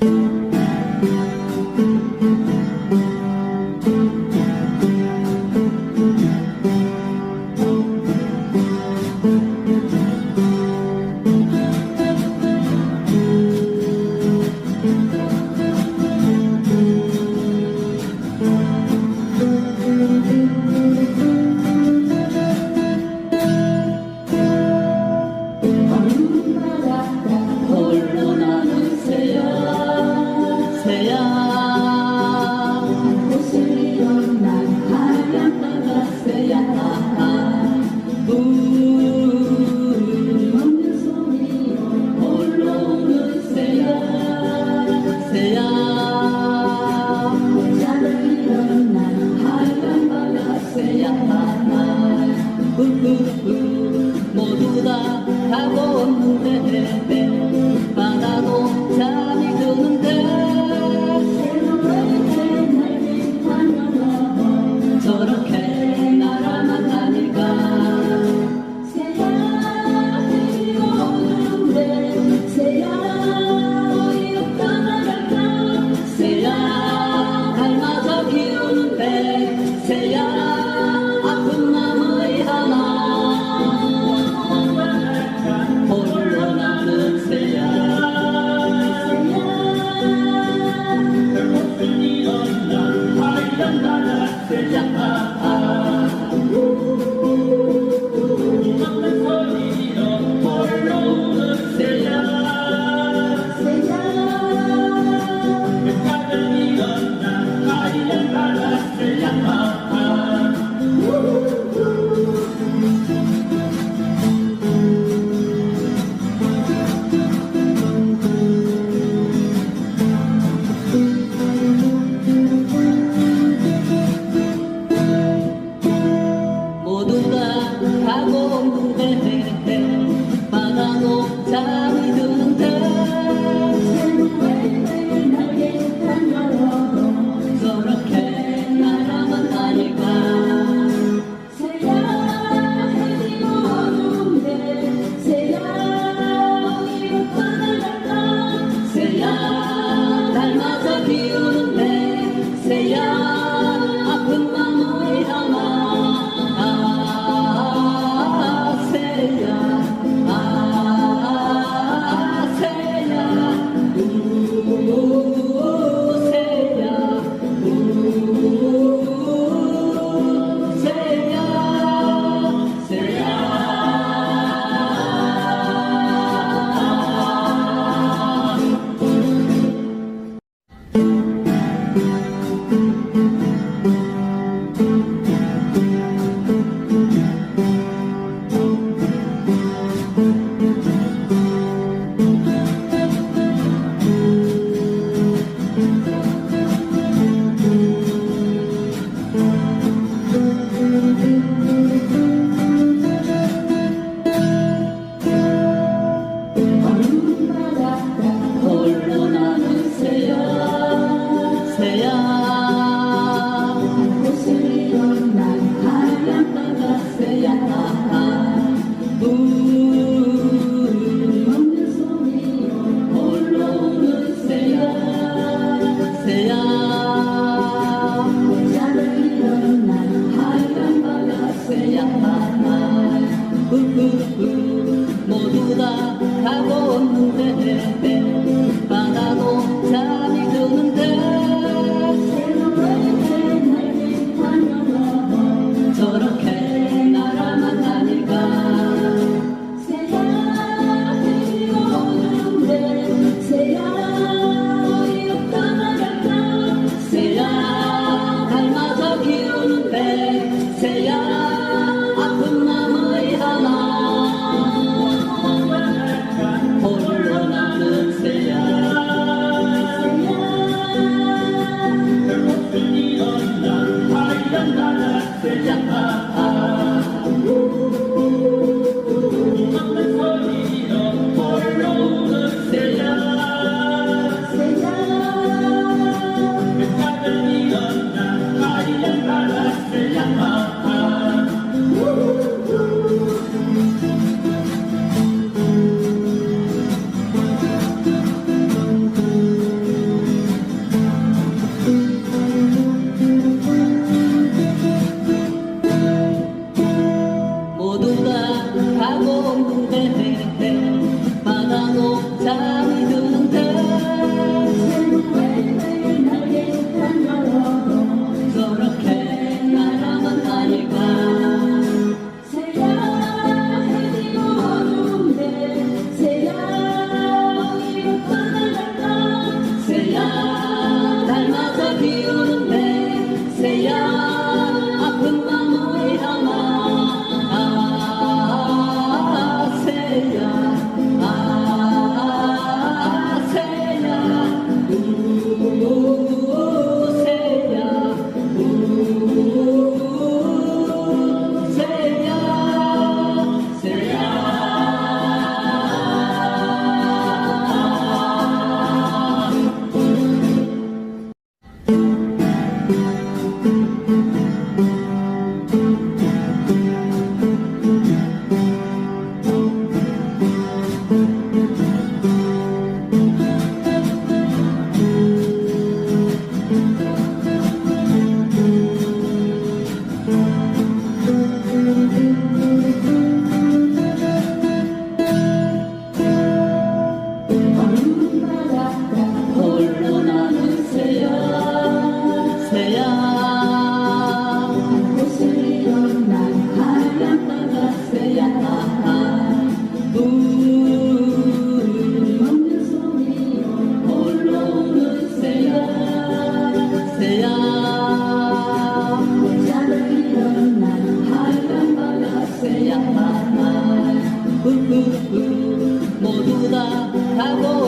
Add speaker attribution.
Speaker 1: Thank you. 달렸다만 우후후. 모두 다 가고 없는데 Deus. Yeah. 모두 다 하고.